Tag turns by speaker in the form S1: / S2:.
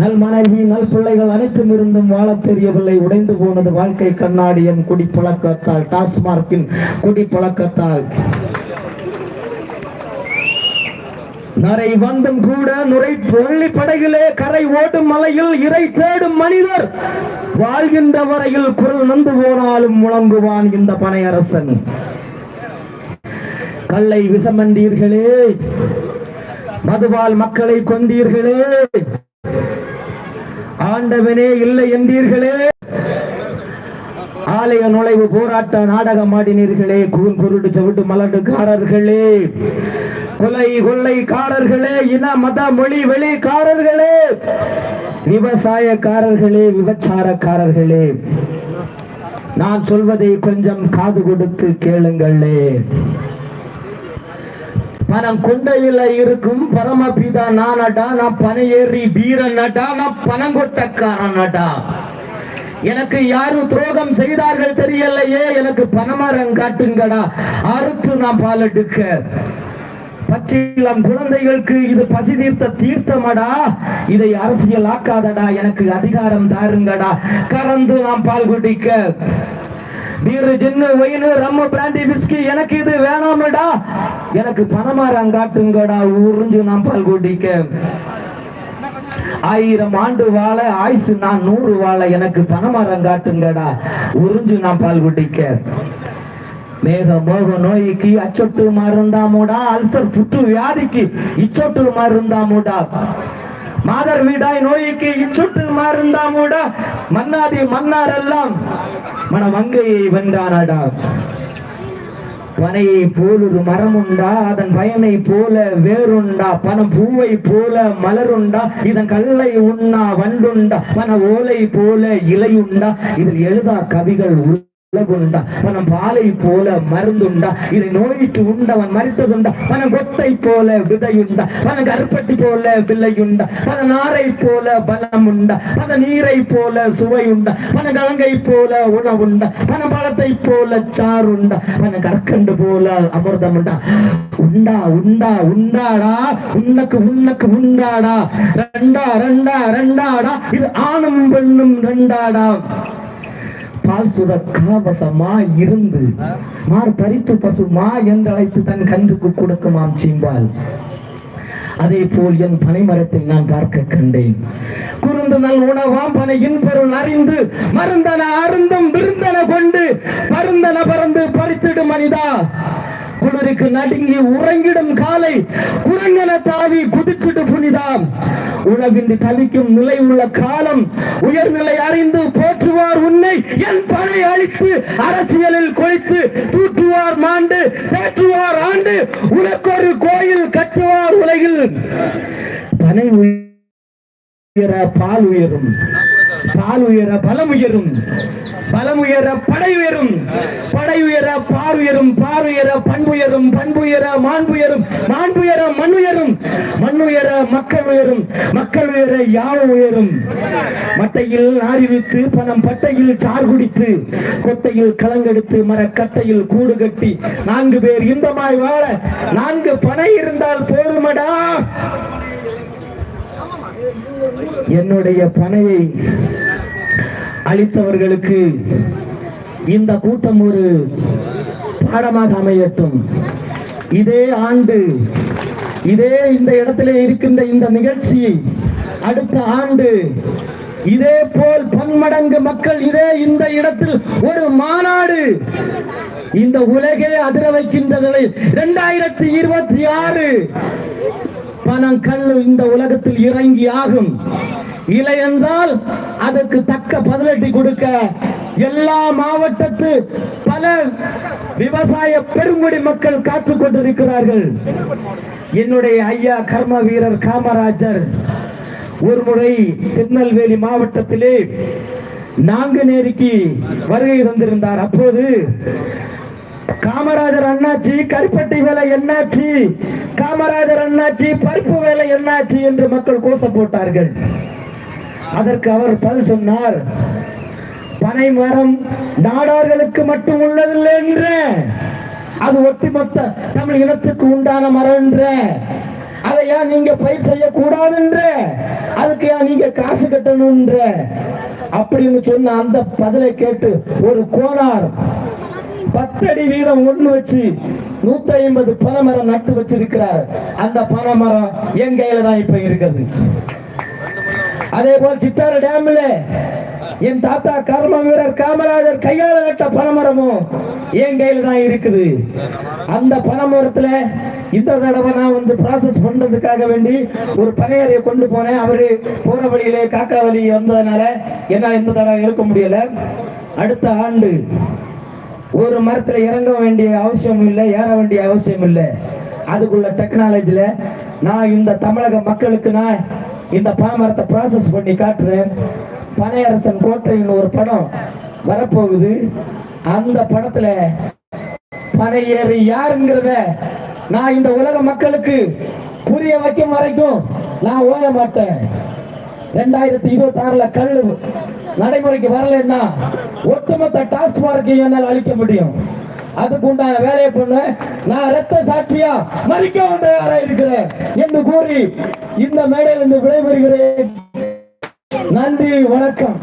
S1: நல் மனைவி நல் பிள்ளைகள் அனைத்தும் இருந்தும் வாழத் தெரியவில்லை. உடைந்து போனது வாழ்க்கை கண்ணாடியின் குடிப்பழக்கத்தால் டாஸ்மார்க்கின் குடிப்பழக்கத்தால். நரை வந்தும் கூட நுரை பொருளி படகிலே கரை ஓடும் மலையில் இறை தேடும் மனிதர். வாழ்கின்ற வரையில் குரல் நந்து போனாலும் முழங்குவான் இந்த பனையரசன். கல்லை விஷமண்டீர்களே மதுவால் மக்களை கொண்டீர்களே ஆண்டவனே இல்லை என்றீர்களே. ஆலய நுழைவு போராட்ட நாடகம் ஆடினீர்களே. கூன் குருடு செவிட்டு மலட்டுக்காரர்களே. கொலை கொள்ளைக்காரர்களே இன மத மொழி வெளிக்காரர்களே. விவசாயக்காரர்களே விபச்சாரக்காரர்களே. நான் சொல்வதை கொஞ்சம் காது கொடுத்து கேளுங்களே. பணம் கொண்டையில இருக்கும் பரமபிதா நானடா நான் பனையேறி வீரனடா நான் பணங்கொட்டக்காரனடா எனக்கு யாரும் துரோகம் செய்தார்கள் தெரியலையே எனக்கு பணமரம் காட்டுங்கடா அறுத்து நான் பால் எடுக்க. பச்சிளம் குழந்தைகளுக்கு இது பசி தீர்த்த தீர்த்தமடா இதை அரசியல் ஆக்காதடா எனக்கு அதிகாரம் தாருங்கடா. கறந்து நாம் பால் குடிக்க. Beer gin wine rum brandy whisky எனக்கு இது வேணாமடா. எனக்கு பணமாரம் காட்டுங்கடா உறிஞ்சு நான் பால் குடிக்க. ஆயிரம் ஆண்டு வாழ ஆயுசு நான் நூறு வாழ எனக்கு பணமரம் காட்டுங்கடா உறிஞ்சு நான் பால் குடிக்க. மேக மோக நோய்க்கு அச்சொட்டு மருந்தாமுடா அல்சர் புற்று வியாதிக்கு இச்சொட்டு மருந்தாமுடா மாதர் வீடாய் நோய்க்கு இச்சொட்டு மருந்தாமுடா மன்னாதி மன்னார் எல்லாம் மனமங்கையை வென்றானடா. பனையை போல் ஒரு மரம் உண்டா அதன் பயனை போல வேறுண்டா பணம் பூவை போல மலருண்டா இதன் கல்லை உண்ணா வண்டுண்டா பன ஓலை போல இலையுண்டா இதில் எழுதா கவிகள் உலகுண்டா பணம் பாலை போல மருந்துண்டா? இதை நோயிட்டு உண்டவன் மறித்ததுண்டா? பணம் கொட்டை போல விதையுண்டா? பணம் கருப்பட்டி போல பிள்ளையுண்டா பண நாரை போல பலம் உண்டா பண நீரை போல சுவையுண்டா? பண கலங்கை போல உணவுண்டா? பண பழத்தை போல சாருண்டா? பண கற்கண்டு போல அமிர்தமுண்டா? உண்டா உண்டா உண்டாடா? உன்னக்கு உன்னக்கு உண்டாடா? ரெண்டா ரெண்டா ரெண்டாடா? இது ஆணும் பெண்ணும் ரெண்டாடா? பால் சுர காவசமா இருந்து மார் தரித்து பசுமா என்றழைத்து தன் கன்றுக்கு கொடுக்குமாம் சீம்பால். அதே போல் என் பனைமரத்தை நான் பார்க்க கண்டேன். குறுந்து நல் உணவாம் பனையின் பொருள் அறிந்து மருந்தன அருந்தும் விருந்தன கொண்டு பருந்தன பறந்து பறித்திடும் மனிதா. குளிருக்கு நடுங்கி உறங்கிடும் காலை குரங்கன தாவி குதிச்சிட்டு புனிதாம். உணவின்றி தவிக்கும் நிலை உள்ள காலம் உயர்நிலை அறிந்து என் பணை அழித்து அரசியலில் கொளித்து தூற்றுவார் மாண்டு தேற்றுவார் ஆண்டு உனக்கொரு கோயில் கட்டுவார் உலகில். பனை உயர பால் உயரும் பால் உயர பலம் உயரும் பலம் உயர படை உயரும் படை உயர பார் உயரும் பார் உயர பண்புயரும் பண்புயர மாண்புயரும் மாண்புயர மண் உயரும் மக்கள் உயரும் மக்கள் உயர யாவ உயரும். மட்டையில் நாரி பணம் பட்டையில் சார் குடித்து கொட்டையில் கலங்கெடுத்து மரக்கட்டையில் கூடு கட்டி நான்கு பேர் இன்பமாய் வாழ நான்கு பனை இருந்தால் போதுமடா. என்னுடைய பனையை அளித்தவர்களுக்கு இந்த கூட்டம் ஒரு பாடமாக அமையட்டும். இதே ஆண்டு இதே இந்த இடத்திலே இருக்கின்ற இந்த நிகழ்ச்சி அடுத்த ஆண்டு. இதே போல் பன்மடங்கு மக்கள் இதே இந்த இடத்தில் ஒரு மாநாடு. இந்த உலகே அதிர வைக்கின்றதை இரண்டாயிரத்தி இருபத்தி ஆறு. பணம் கண்ணு இந்த உலகத்தில் இறங்கி ஆகும். இல்லை என்றால் அதற்கு தக்க பதிலட்டி கொடுக்க எல்லா மாவட்டத்து பல விவசாய பெருங்குடி மக்கள் காத்துக் கொண்டிருக்கிறார்கள். என்னுடைய ஐயா கர்ம வீரர் காமராஜர் ஒரு முறை திருநெல்வேலி மாவட்டத்திலே நாங்குநேரிக்கு வருகை தந்திருந்தார். அப்போது காமராஜர் அண்ணாச்சி கருப்பட்டி வேலை என்னாச்சு? காமராஜர் அண்ணாச்சி பருப்பு வேலை என்னாச்சு என்று மக்கள் கோஷ போட்டார்கள். அதற்கு அவர் பதில் சொன்னார் பனை மரம் நாடார்களுக்கு மட்டும் உள்ளதில்லை என்ற அது ஒட்டுமொத்த தமிழ் இனத்துக்கு உண்டான மரம் என்ற அதை ஏன் நீங்க பயிர் செய்யக்கூடாதுன்ற? அதுக்கு ஏன் நீங்க காசு கட்டணும்ன்ற அப்படின்னு சொன்ன அந்த பதிலை கேட்டு ஒரு கோனார் பத்தடி வீதம் ஒண்ணு வச்சு நூத்தி ஐம்பது பனைமரம் நட்டு வச்சிருக்கிறார். அந்த பனைமரம் என் கையில தான் இப்ப இருக்குது. அதே போல் சித்தாறு டேம்ல என் தாத்தா கர்ம வீரர் காமராஜர் கையால நட்ட பனைமரமும் என் கையில தான் இருக்குது. அந்த பனைமரத்துல இந்த தடவை நான் வந்து ப்ராசஸ் பண்றதுக்காக வேண்டி ஒரு பனையறையை கொண்டு போனேன். அவரு போற வழியிலே காக்கா வழி வந்ததுனால என்னால் இந்த தடவை எடுக்க முடியல. அடுத்த ஆண்டு ஒரு மரத்துல இறங்க வேண்டிய அவசியம் இல்லை ஏற வேண்டிய அவசியம் இல்லை. அதுக்குள்ள டெக்னாலஜியில் நான் இந்த தமிழக மக்களுக்கு நான் இந்த பனைமரத்தை ப்ராசஸ் பண்ணி காட்டுறேன். பனையரசன் கோட்டைன்னு ஒரு படம் வரப்போகுது. அந்த படத்துல பனையேறி யாருங்கிறத நான் இந்த உலக மக்களுக்கு புரிய வைக்கும் வரைக்கும் நான் ஓய மாட்டேன். ரெண்டாயிரத்தி இருபத்தி ஆறுல கல்லு நடைமுறைக்கு வரலன்னா ஒட்டுமொத்த டாஸ்மார்க்கை என்னால் அழிக்க முடியும். அதுக்கு உண்டான வேலையை பண்ண நான் ரத்த சாட்சியா மறிக்க வந்தவராக இருக்கிறேன் என்று கூறி இந்த மேடையில் இருந்து விடைபெறுகிறேன். நன்றி வணக்கம்.